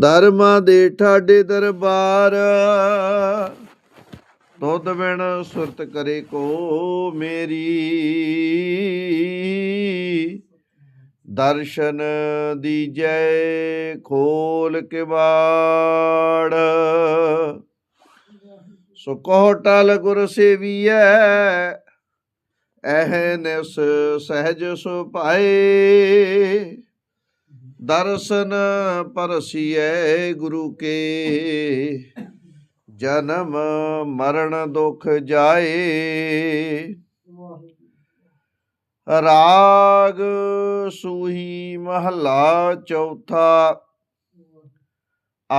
ਧਰਮ ਦੇ ਠਾਡੇ ਦਰਬਾਰ। ਦੁੱਧ ਬਿਨ ਸੁਰਤ ਕਰੇ ਕੋ ਮੇਰੀ। ਦਰਸ਼ਨ ਦੀਜੈ ਖੋਲ ਕੇ ਬਾੜ ਸੋ ਕਹੋ ਟਲ ਗੁਰ ਸੇਵੀਐ ਐਹਨਿਸ ਸਹਿਜ ਸੁਭਾਏ। ਦਰਸ਼ਨ ਪਰਸੀਐ ਗੁਰੂ ਕੇ। ਜਨਮ ਮਰਨ ਦੁਖ ਜਾਏ। ਰਾਗ ਸੂਹੀ ਮਹਲਾ ਚੌਥਾ।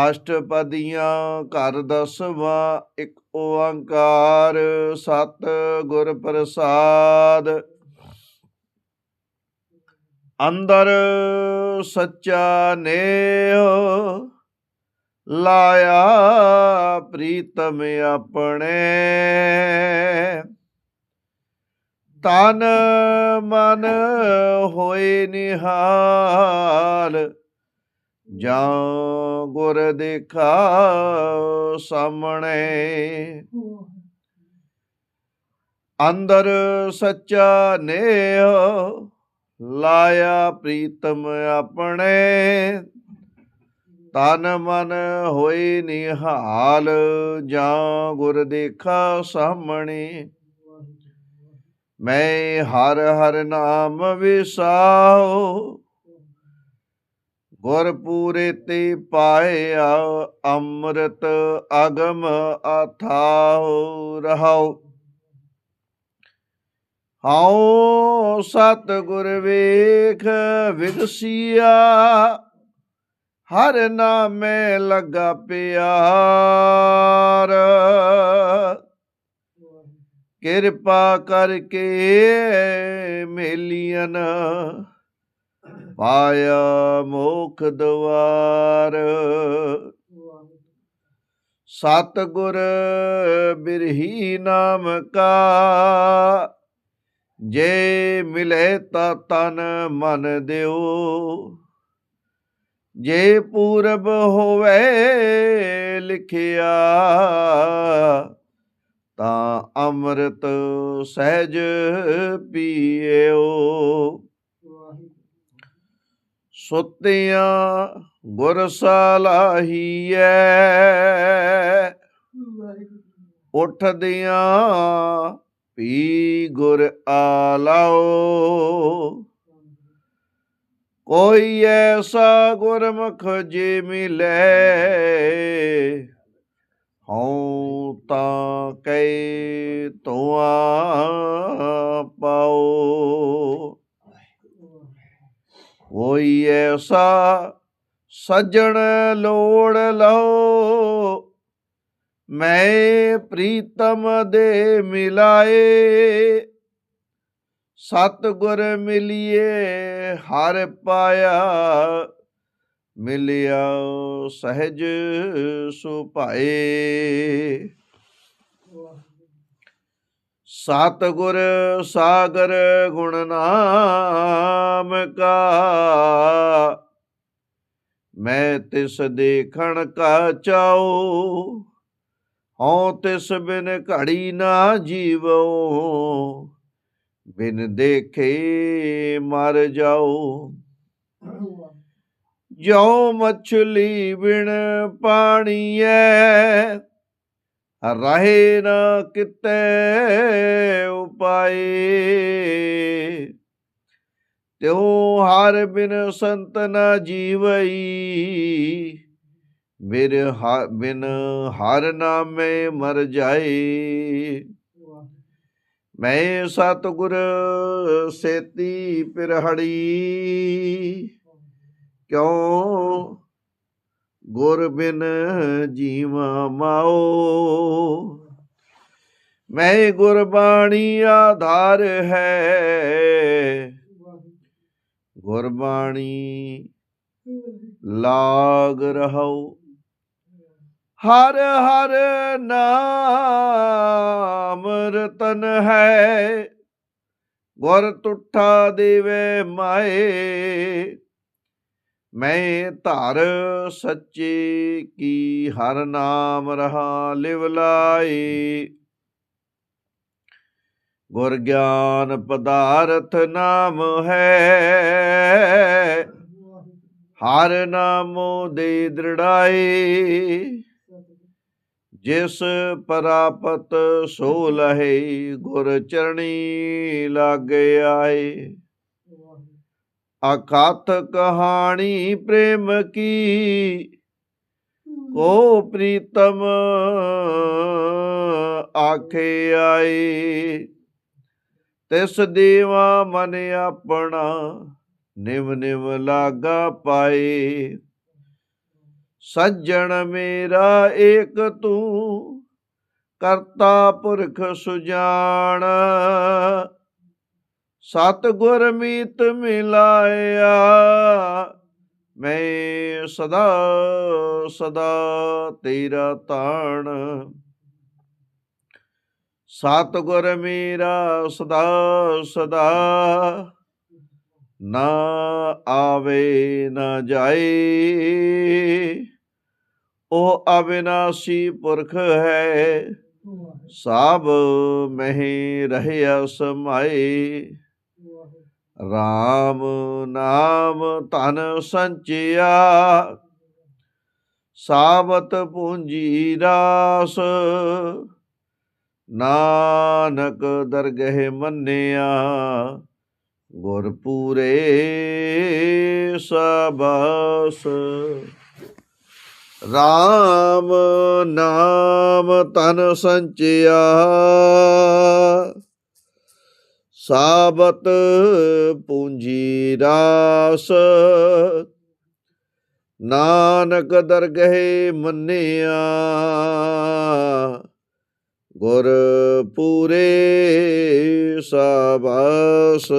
ਅਸ਼ਟਪਦੀਆਂ ਘਰ ਦਸਵਾਂ, ਇੱਕ ਓੰਕਾਰ ਸਤ ਗੁਰ ਪ੍ਰਸਾਦ। ਅੰਦਰ ਸੱਚਾ ਨੇਹ ਲਾਇਆ ਪ੍ਰੀਤਮ ਆਪਣੇ। ਤਨ ਮਨ ਹੋਏ ਨਿਹਾਲ, ਜਾਂ ਗੁਰ ਦੇਖਾ ਸਾਹਮਣੇ। ਅੰਦਰ ਸੱਚਾ ਨੇਹ ਲਾਇਆ ਪ੍ਰੀਤਮ ਆਪਣੇ। ਤਨ ਮਨ ਹੋਈ ਨਿਹਾਲ, ਜਾਂ ਗੁਰ ਦੇਖਾ ਸਾਹਮਣੇ। ਮੈਂ ਹਰ ਹਰ ਨਾਮ ਵਿਸਾਉ ਗੁਰ ਪੂਰੇ ਤੇ ਪਾਇਆ ਅੰਮ੍ਰਿਤ ਅਗਮ ਅਥਾਉ ਰਹਾਉ। ਹਉ ਸਤ ਗੁਰ ਵੇਖ ਵਿਗਸੀਆ, ਹਰ ਨਾਮੇ ਲਗਾ ਪਿਆਰ। ਕਿਰਪਾ ਕਰਕੇ ਮੇਲੀਆਂ ਪਾਇਆ ਮੋਖ ਦਵਾਰ। ਸਤ ਗੁਰ ਬਿਰਹੀ ਨਾਮ ਕਾ ਜੇ ਮਿਲੇ ਤਾ ਤਨ ਮਨ ਦਿਓ। ਜੇ ਪੂਰਬ ਹੋਵੇ ਲਿਖਿਆ ਤਾਂ ਅੰਮ੍ਰਿਤ ਸਹਿਜ ਪੀਓ ਸੁਤਿਆਂ ਗੁਰ ਸਲਾਹੀਐ ਉਠਦਿਆਂ पी गुर आलाओ। कोई ऐसा गुरमुख जे मिले ता कई तुआ पाओ। कोई ऐसा सजन लोड़ लो ਮੈਂ ਪ੍ਰੀਤਮ ਦੇ ਮਿਲਾਏ। ਸਤਿਗੁਰ ਮਿਲਿਏ, ਹਰ ਪਾਇਆ ਮਿਲਿਆ ਸਹਿਜ ਸੁਭਾਏ। ਸਤਿਗੁਰ ਸਾਗਰ ਗੁਣ ਨਾਮ ਕਾ, ਮੈਂ ਤਿਸ ਦੇਖਣ ਕਾ ਚਾਉ। ਹਉ ਤਿਸ ਬਿਨ ਘੜੀ ਨਾ ਜੀਵੋ ਬਿਨ ਦੇਖੇ ਮਰ ਜਾਓ ਜੋ ਮਛਲੀ ਬਿਨ ਪਾਣੀ ਪਾਣੀਐ, ਰਹੇ ਨਾ ਕਿਤੇ ਉਪਾਏ। ਤਿਉ ਹਰ ਬਿਨ ਸੰਤ ਨਾ ਜੀਵਈ ਮੇਰੇ ਹ- ਬਿਨ ਹਰ ਨਾਮੇ ਮਰ ਜਾਏ। ਮੈਂ ਸਤਿਗੁਰ ਸੇਤੀ ਪਿਰਹੜੀ, ਕਿਉ ਗੁਰ ਬਿਨ ਜੀਵਾ ਮਾਓ? ਮੈਂ ਗੁਰਬਾਣੀ ਆਧਾਰ ਹੈ। ਗੁਰਬਾਣੀ ਲਾਗ ਰਹੋ ਹਰ ਹਰ ਨਾਮ ਰਤਨ ਹੈ। ਗੁਰ ਤੁਠਾ ਦੇਵੇ ਮਾਏ। ਮੈਂ ਧਰ ਸੱਚੇ ਕੀ ਹਰ ਨਾਮ ਰਹਾ ਲਿਵ ਲਾਈ ਗੁਰ ਗਿਆਨ ਪਦਾਰਥ ਨਾਮ ਹੈ। ਹਰ ਨਾਮੋ ਦੇ ਦ੍ਰਿੜਾਈ ਜਿਸ ਪ੍ਰਾਪਤ ਸੋ ਲਹੇ ਗੁਰ ਚਰਣੀ ਲਾਗੇ ਆਏ। ਅਕਥ ਕਹਾਣੀ ਪ੍ਰੇਮ ਕੀ? ਕੋ ਪ੍ਰੀਤਮ ਆਖੇ ਆਏ। ਤਿਸ ਦੇਵਾ ਮਨ ਆਪਣਾ ਨਿਵ ਨਿਵ ਲਾਗਾ ਪਾਏ। ਸੱਜਣ ਮੇਰਾ ਏਕ ਤੂੰ, ਕਰਤਾ ਪੁਰਖ ਸੁਜਾਨ। ਸਤ ਗੁਰ ਮੀਤ ਮਿਲਾਇਆ, ਮੈਂ ਸਦਾ ਸਦਾ ਤੇਰਾ ਤਾਣ। ਸਤ ਗੁਰ ਮੇਰਾ ਸਦਾ ਸਦਾ ਨਾ ਆਵੇ, ਨਾ ਜਾਏ। ਉਹ ਅਬਿਨਾਸੀ ਪੁਰਖ ਹੈ। ਸਭ ਮਹਿ ਰਹਿਆ ਸਮਾਏ RAM ਨਾਮ ਧਨ ਸੰਚਿਆ। ਸਾਬਤ ਪੂੰਜੀ ਰਾਸ ਨਾਨਕ ਦਰਗਹਿ ਮੰਨਿਆ। ਗੁਰ ਪੂਰੇ ਸਬਸ। RAM ਨਾਮ ਤਨ ਸੰਚਿਆ। ਸਾਬਤ ਪੂੰਜੀ ਰਾਸ। ਨਾਨਕ ਦਰਗਹਿ ਮੰਨਿਆ। ਗੁਰ ਪੂਰੇ ਸਬਸ।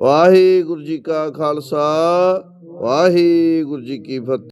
ਵਾਹਿਗੁਰੂ ਜੀ ਕਾ ਖਾਲਸਾ। ਵਾਹਿਗੁਰੂ ਜੀ ਕੀ ਫਤਿਹ।